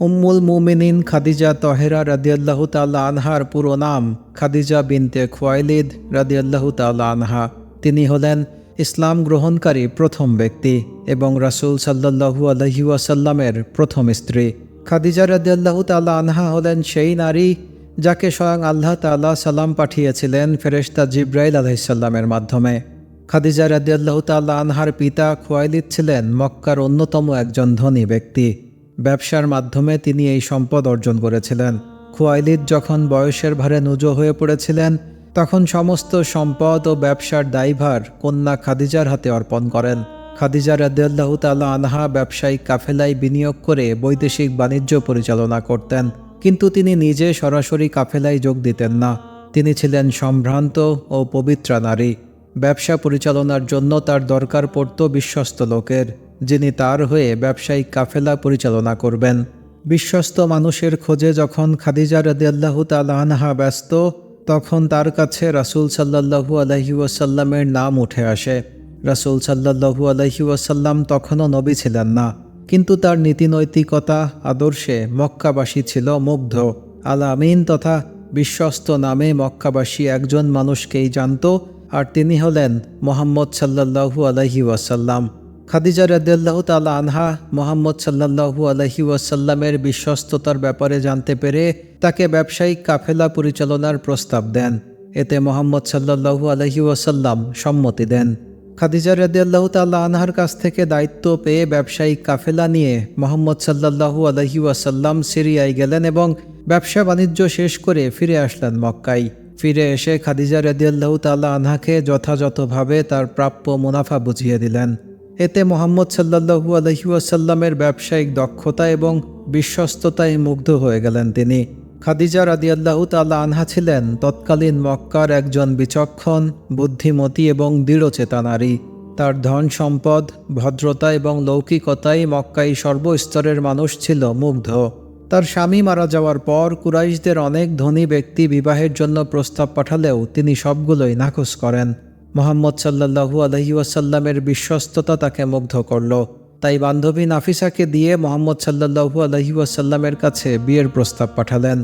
উম্মুল মুমিনিন খাদিজা তহেরা রাদিয়াল্লাহ তাল্লা আনহার পুরো নাম খাদিজা বিনতে খোয়াইলিদ রাদিয়াল্লাহ তাল্লা আনহা। তিনি হলেন ইসলাম গ্রহণকারী প্রথম ব্যক্তি এবং রাসূল সাল্লাল্লাহু আলহি ওয়াসাল্লামের প্রথম স্ত্রী। খাদিজা রাদিয়াল্লাহ তাল্লা আনহা হলেন সেই নারী যাকে স্বয়ং আল্লাহ তাল্লাহ সাল্লাম পাঠিয়েছিলেন ফেরেশতা জিব্রাইল আলহিসাল্লামের মাধ্যমে। খাদিজা রাদিয়াল্লাহ তাল্লা আনহার পিতা খোয়াইলিদ ছিলেন মক্কার অন্যতম একজন ধনী ব্যক্তি। ব্যবসার মাধ্যমে তিনি এই সম্পদ অর্জন করেছিলেন। খোয়াইলিদ যখন বয়সের ভারে নুজো হয়ে পড়েছিলেন, তখন সমস্ত সম্পদ ও ব্যবসার দায়ভার কন্যা খাদিজার হাতে অর্পণ করেন। খাদিজা রাদিয়াল্লাহ তাল্লা আনহা ব্যবসায়িক কাফেলায় বিনিয়োগ করে বৈদেশিক বাণিজ্য পরিচালনা করতেন, কিন্তু তিনি নিজে সরাসরি কাফেলায় যোগ দিতেন না। তিনি ছিলেন সম্ভ্রান্ত ও পবিত্রা নারী। ব্যবসা পরিচালনার জন্য তার দরকার পড়ত বিশ্বস্ত লোকের। যিনি তার হয়ে ব্যবসায়িক কাফেলা পরিচালনা করবেন। বিশ্বস্ত মানুষের খোঁজে যখন খাদিজা রদিয়াল্লাহু তালাহা ব্যস্ত, তখন তার কাছে রাসূল সাল্লাল্লাহু আলহি ওয়াসাল্লামের নাম উঠে আসে। রাসূল সাল্লাল্লাহু আলহি ওয়াসাল্লাম তখনও নবী ছিলেন না। কিন্তু তার নীতিনৈতিকতা আদর্শে মক্কাবাসী ছিল মুগ্ধ। আল আমিন তথা বিশ্বস্ত নামে মক্কাবাসী একজন মানুষকেই জানত, আর তিনি হলেন মোহাম্মদ সাল্লাল্লাহু আলহি ওয়াসাল্লাম। খাদিজা রাদিয়াল্লাহু তাআলা আনহা মোহাম্মদ সাল্লাল্লাহু আলহি ওয়াসাল্লামের বিশ্বস্ততার ব্যাপারে জানতে পেরে তাকে ব্যবসায়িক কাফেলা পরিচালনার প্রস্তাব দেন। এতে মোহাম্মদ সাল্লাল্লাহু আলহি ওয়াসাল্লাম সম্মতি দেন। খাদিজা রাদিয়াল্লাহু তাআলা আনহার কাছ থেকে দায়িত্ব পেয়ে ব্যবসায়িক কাফেলা নিয়ে মোহাম্মদ সাল্লাল্লাহু আলহি ওয়াসাল্লাম সিরিয়ায় গেলেন এবং ব্যবসা বাণিজ্য শেষ করে ফিরে আসলেন মক্কায়। ফিরে এসে খাদিজা রাদিয়াল্লাহু তাআলা আনহাকে যথাযথভাবে তার প্রাপ্য মুনাফা বুঝিয়ে দিলেন। এতে মোহাম্মদ সাল্লাল্লাহু আলহি ওয়াসাল্লামের ব্যবসায়িক দক্ষতা এবং বিশ্বস্ততায় মুগ্ধ হয়ে গেলেন তিনি। খাদিজা রাদিয়াল্লাহু তাআলা আনহা ছিলেন তৎকালীন মক্কার একজন বিচক্ষণ, বুদ্ধিমতী এবং দৃঢ়চেতা নারী। তার ধন সম্পদ, ভদ্রতা এবং লৌকিকতায় মক্কাই সর্বস্তরের মানুষ ছিল মুগ্ধ। তার স্বামী মারা যাওয়ার পর কুরাইশদের অনেক ধনী ব্যক্তি বিবাহের জন্য প্রস্তাব পাঠালেও তিনি সবগুলোই নাকচ করেন। মোহাম্মদ সাল্লাহু আলহি ওয়াসাল্লামের বিশ্বস্ততা তাকে মুগ্ধ করল। তাই বান্ধবী নাফিসাকে দিয়ে মোহাম্মদ সাল্লাহু আলহি ওয়াসাল্লামের কাছে বিয়ের প্রস্তাব পাঠালেন।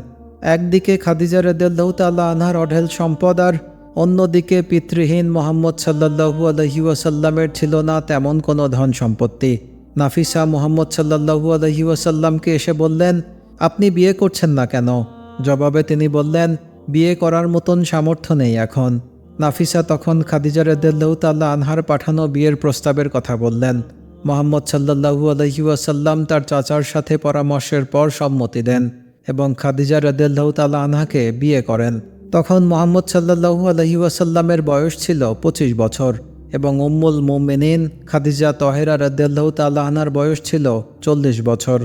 একদিকে খাদিজা রদাল্লাহ তাল্লাহ আনহার অঢেল সম্পদ আর অন্যদিকে পিতৃহীন মোহাম্মদ সাল্লাহু আলহি ওয়াসাল্লামের ছিল না তেমন কোনো ধন সম্পত্তি। নাফিসা মোহাম্মদ সাল্লাহু আলহি ওয়াসাল্লামকে এসে বললেন, আপনি বিয়ে করছেন না কেন? জবাবে তিনি বললেন, বিয়ে করার মতন সামর্থ্য নেই এখন। নাফিসা তখন খাদিজা রদাল্লাহ তাল্লাহ আনহার পাঠানো বিয়ের প্রস্তাবের কথা বললেন। মোহাম্মদ সাল্লাহু আলহি ওয়াসাল্লাম তার চাচার সাথে পরামর্শের পর সম্মতি দেন এবং খাদিজা রদাল্লাহ তাল্লাহ আনহাকে বিয়ে করেন। তখন মোহাম্মদ সাল্লাহু আলহি ওয়াসাল্লামের বয়স ছিল পঁচিশ বছর এবং উম্মুল মোমেনিন খাদিজা তহেরা রদাল্লাহ তাল্লাহ আনহার বয়স ছিল চল্লিশ বছর।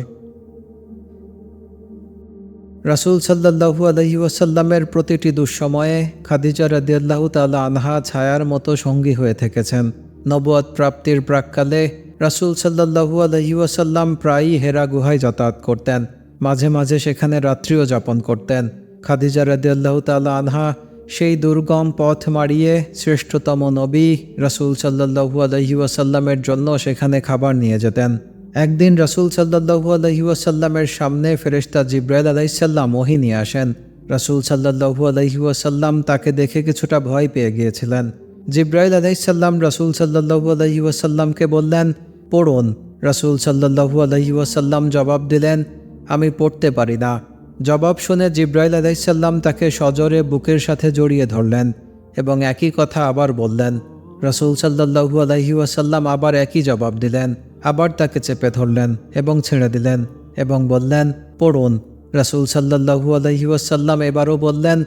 রাসুল সাল্লাহু আলহি ওয়াসাল্লামের প্রতিটি দুঃসময়ে খাদিজা রদিয়াল্লাহু তাল্লাহ আনহা ছায়ার মতো সঙ্গী হয়ে থেকেছেন। নবুয়াদ প্রাপ্তির প্রাককালে রাসুল সাল্লাহু আলহি ওয়াসাল্লাম প্রায়ই হেরা গুহায় যাতায়াত করতেন। মাঝে মাঝে সেখানে রাত্রিও যাপন করতেন। খাদিজা রদিয়াল্লাহু তাল্লাহ আনহা সেই দুর্গম পথ মারিয়ে শ্রেষ্ঠতম নবী রাসুল সাল্লাহু আলহি ওয়াসাল্লামের জন্য সেখানে খাবার নিয়ে যেতেন। একদিন রাসুল সাল্লাহু আলহিউসাল্লামের সামনে ফেরেশতা জিব্রাইল আলাইসাল্লাম ওহি নিয়ে আসেন। রাসুল সাল্লাহু আলহিউসাল্লাম তাকে দেখে কিছুটা ভয় পেয়ে গিয়েছিলেন। জিব্রাইল আলাইসাল্লাম রাসুল সাল্লাহু আলহিউসাল্লামকে বললেন, পড়ুন। রাসুল সাল্লাহু আলহিউসাল্লাম জবাব দিলেন, আমি পড়তে পারি না। জবাব শুনে জিব্রাইল আলাইসাল্লাম তাকে সজরে বুকের সাথে জড়িয়ে ধরলেন এবং একই কথা আবার বললেন। রাসুল সাল্লাহু আলহিউসাল্লাম আবার একই জবাব দিলেন আবার তাকে চেপে ধরলেন এবং ছেড়ে দিলেন এবং বললেন, পড়ুন। রাসুল সাল্লাহু আলহিউসাল্লাম এবারও বললেন,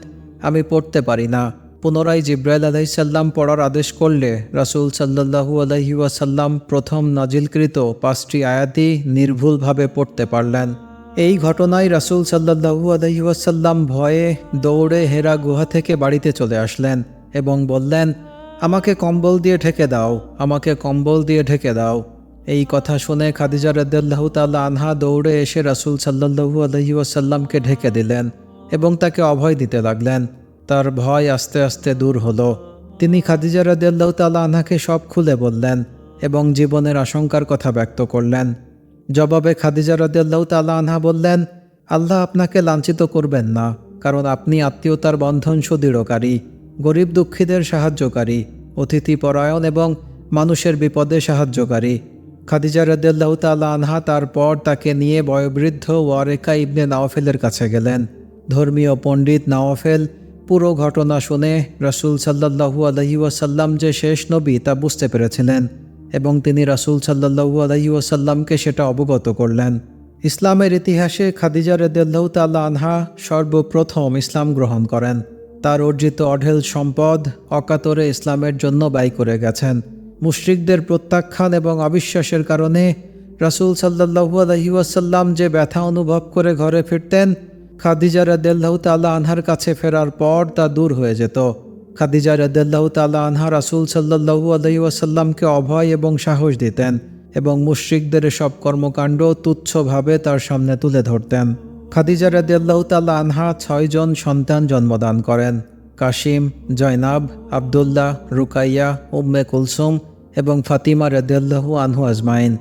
আমি পড়তে পারি না। পুনরায় জিব্রাইল আলহিসাল্লাম পড়ার আদেশ করলে রাসুল সাল্লাহু আলহিউসাল্লাম প্রথম নাজিলকৃত পাঁচটি আয়াতি নির্ভুলভাবে পড়তে পারলেন। এই ঘটনায় রাসুল সাল্লাহু আলহিউসাল্লাম ভয়ে দৌড়ে হেরা গুহা থেকে বাড়িতে চলে আসলেন এবং বললেন, আমাকে কম্বল দিয়ে ঢেকে দাও, আমাকে কম্বল দিয়ে ঢেকে দাও। এই কথা শুনে খাদিজা রদাল্লাহ তাল্লা আনহা দৌড়ে এসে রাসুল সাল্লাহু আলহি ওয়াসাল্লামকে ঢেকে দিলেন এবং তাকে অভয় দিতে লাগলেন। তার ভয় আস্তে আস্তে দূর হলো। তিনি খাদিজা রদাল্লাহ তাল্লা আনহাকে সব খুলে বললেন এবং জীবনের আশঙ্কার কথা ব্যক্ত করলেন। জবাবে খাদিজা রদিয়াল্লাহ তাল্লাহ আনহা বললেন, আল্লাহ আপনাকে লাঞ্ছিত করবেন না, কারণ আপনি আত্মীয়তার বন্ধন সুদৃঢ়কারী, গরিব দুঃখীদের সাহায্যকারী অতিথি পরায়ণ এবং মানুষের বিপদে সাহায্যকারী। খাদিজা রদিয়াল্লাহ তাল্লাহ আনহা তারপর তাকে নিয়ে বয়োবৃদ্ধ ওয়ারেকা ইবনে নাওফেলের কাছে গেলেন। ধর্মীয় পণ্ডিত নাওফেল পুরো ঘটনা শুনে রসুল সাল্লাহু আলহি ওয়াসাল্লাম যে শেষ নবী তা বুঝতে পেরেছিলেন এবং তিনি রাসুল সাল্লাহু আলহি ওয়াসাল্লামকে সেটা অবগত করলেন। ইসলামের ইতিহাসে খাদিজা রেদাল্লাহ তাল্লা আনহা সর্বপ্রথম ইসলাম গ্রহণ করেন। তার অর্জিত অঢেল সম্পদ অকাতরে ইসলামের জন্য ব্যয় করে গেছেন। মুশরিকদের প্রত্যাখ্যান এবং অবিশ্বাসের কারণে রাসুল সাল্লাহু আলহি ওয়াসাল্লাম যে ব্যথা অনুভব করে ঘরে ফিরতেন, খাদিজা রদাল্লাহ তাল্লাহ আনহার কাছে ফেরার পর তা দূর হয়ে যেত। খাদিজা রদাল্লাহ তাল্লাহ আনহা রাসুল সাল্লাহু আলহি ওয়াসাল্লামকে অভয় এবং সাহস দিতেন এবং মুশ্রিকদের সব কর্মকাণ্ড তুচ্ছভাবে তার সামনে তুলে ধরতেন। খাদিজা রদাল্লাহ তাল্লাহ আনহা ছয়জন সন্তান জন্মদান করেন। কাশিম, জয়নাব, আবদুল্লাহ, রুকাইয়া, উম্মে কুলসুম এবং ফাতিমা রদাল্লাহু আনহু আজমাইন।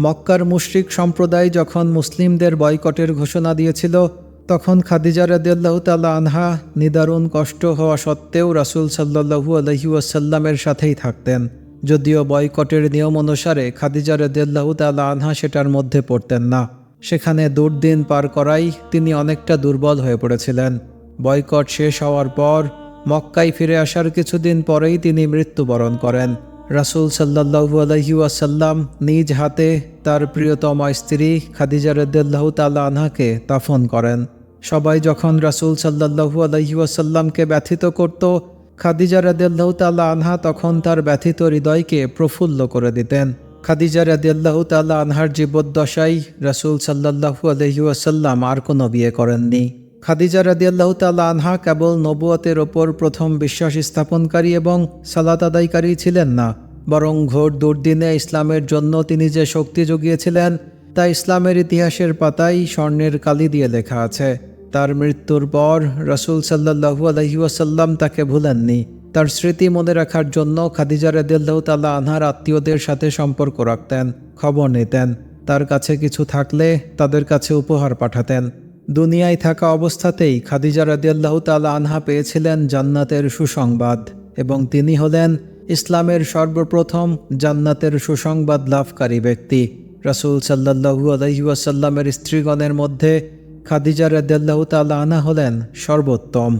মক্কার মুশরিক সম্প্রদায় যখন মুসলিমদের বয়কটের ঘোষণা দিয়েছিল, তখন খাদিজা রদিয়াল্লাহু তাল্লা আনহা নিদারুণ কষ্ট হওয়া সত্ত্বেও রাসুল সাল্লাহু আলহি ওয়াসাল্লামের সাথেই থাকতেন। যদিও বয়কটের নিয়ম অনুসারে খাদিজা রদিয়াল্লাহু তাল্লা আনহা সেটার মধ্যে পড়তেন না। সেখানে দুর্দিন পার করাই তিনি অনেকটা দুর্বল হয়ে পড়েছিলেন। বয়কট শেষ হওয়ার পর মক্কায় ফিরে আসার কিছুদিন পরেই তিনি মৃত্যুবরণ করেন। রাসুল সাল্লাহু আলহি ওয়াসাল্লাম নিজ হাতে তার প্রিয়তম স্ত্রী খাদিজা রদ্দাল্লাহু তাল্লা আনহাকে দাফন করেন। সবাই যখন রাসুল সাল্লাহু আলহি ওয়াসাল্লামকে ব্যথিত করত, খাদিজা রদাল্লাহু তাল্লা আনহা তখন তার ব্যথিত হৃদয়কে প্রফুল্ল করে দিতেন। খাদিজা রদিয়াল্লাহু তাল্লা আনহার জীবদ্দশায় রাসুল সাল্লাহু আলহি ওয়াসাল্লাম আর কোনো বিয়ে করেননি। খাদিজা রাদিয়াল্লাহ তাল্লা আনহা কেবল নবুয়তের ওপর প্রথম বিশ্বাস স্থাপনকারী এবং সালাত আদায়কারী ছিলেন না, বরং ঘোর দুর্দিনে ইসলামের জন্য তিনি যে শক্তি জুগিয়েছিলেন, তা ইসলামের ইতিহাসের পাতায় স্বর্ণের কালি দিয়ে লেখা আছে। তার মৃত্যুর পর রসুল সাল্লাহু আলহি ওয়াসাল্লাম তাকে ভুলেননি। তার স্মৃতি মনে রাখার জন্য খাদিজা রাদিয়াল্লাহ তাল্লা আনহার আত্মীয়দের সাথে সম্পর্ক রাখতেন, খবর নিতেন। তার কাছে কিছু থাকলে তাদের কাছে উপহার পাঠাতেন। দুনিয়ায় থাকা অবস্থাতেই খাদিজা রাদিয়াল্লাহ তালা আনহা পেয়েছিলেন জান্নাতের সুসংবাদ এবং তিনি হলেন ইসলামের সর্বপ্রথম জান্নাতের সুসংবাদ লাভকারী ব্যক্তি। রাসুল সাল্লাহু আলহিউসাল্লামের স্ত্রীগণের মধ্যে খাদিজা রাদিয়াল্লাহ তালা আনহা হলেন সর্বোত্তম।